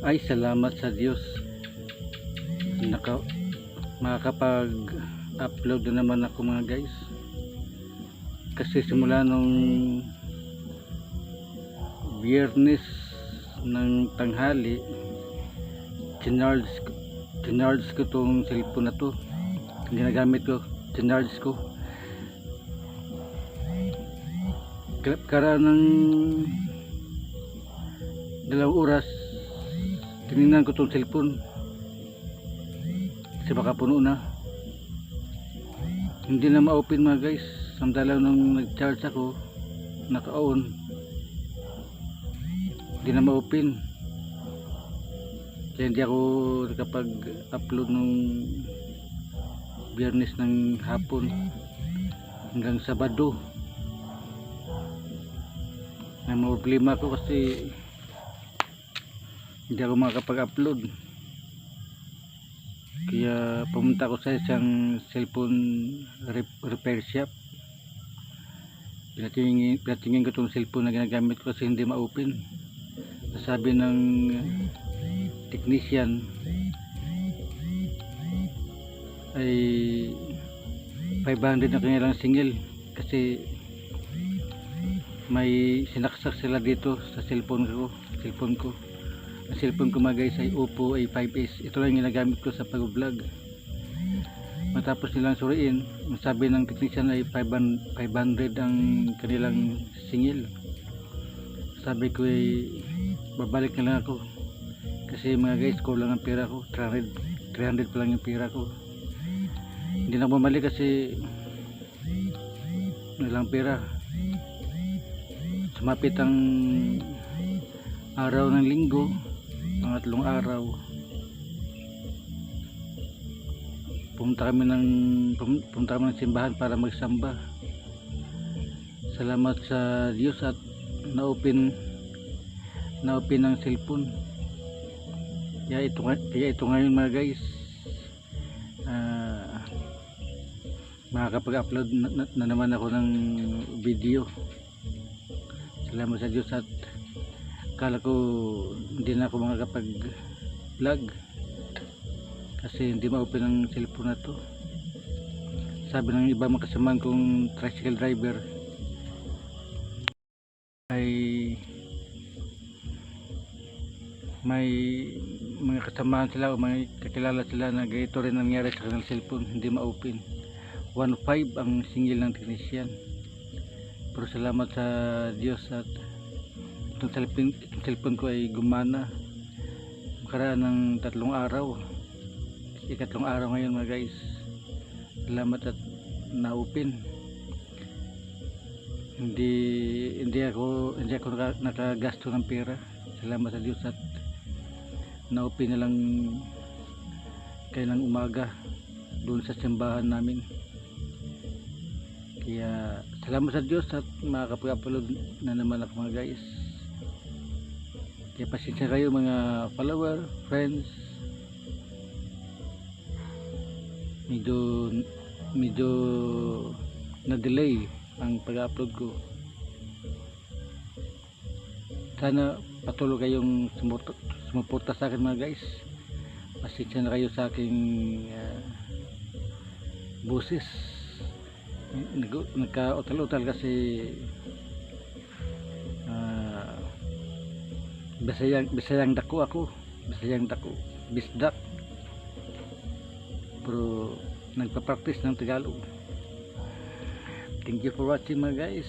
ay salamat sa Diyos. Naka makakapag upload na naman ako mga guys. Kasi simula nung biyernes ng tanghali chinarge chinarge ko tong cellphone na to. Ginagamit ko chinarge ko. Kara- ng dalawang oras tinignan ko tong cellphone. Kasi baka puno na. Hindi na ma-open mga guys. Samtala nung nag-charge ako naka-on. Hindi na ma-open. Kaya hindi ako nakapag-upload nung biyernes ng hapon hanggang sabado. Mga problema ako kasi hindi ako makakapag-upload. Kaya pumunta ako sa isang cellphone rep- repair shop. Pinatingin, pinatingin ko itong cellphone na ginagamit ko kasi hindi ma-open. Sabi ng technician ay 500 na kanilang singil kasi may sinaksak sila dito sa cellphone ko cellphone ko ang cellphone ko mga guys ay Oppo A5s ito lang yung ginagamit ko sa pag-vlog. Matapos nilang suriin ang sabi ng technician ay 500 ang kanilang singil. Sabi ko ay babalik na lang ako. Kasi mga guys kulang ang pera ko. 300, 300 pa lang yung pera ko. Hindi na bumalik kasi walang pera. Sumapit ang araw ng linggo pangatlong araw. Pumunta kami ng pum- pumunta kami ng simbahan para magsamba. Salamat sa Diyos at na-open na-open ang cellphone. Kaya ito, kaya ito ngayon mga guys. Ah makakapag-upload na, na, na naman ako ng video. Salamat sa Diyos at kala ko hindi na ako makakapag vlog kasi hindi ma-open ang cellphone na to. Sabi ng iba mga kasamahan kong tricycle driver ay may mga kasamahan sila o may kakilala sila na ganito rin nangyari sa kanilang cellphone hindi ma-open. 1.5 ang singil ng technician. Pero salamat sa Diyos at itong cellphone, cellphone ko ay gumana. Makaraan ng tatlong araw. Ikatlong araw ngayon mga guys. Salamat at na-open hindi hindi ako hindi ako naka, nakagasto ng pera. Salamat sa Diyos at na-open na lang kayo ng umaga doon sa simbahan namin. Kaya salamat sa Diyos at makakapag-upload na naman ako mga guys kaya pasensya kayo mga follower, friends. Medyo medyo na delay ang pag-upload ko. Sana patuloy kayong sumuporta, sa akin mga guys. Pasensya na kayo sa aking ah, boses. Nag- nagka-utal-utal kasi bisayang, bisayang dako ako. Bisayang dako. Bisdak. Pero nagpa-practice ng Tagalog. Thank you for watching mga guys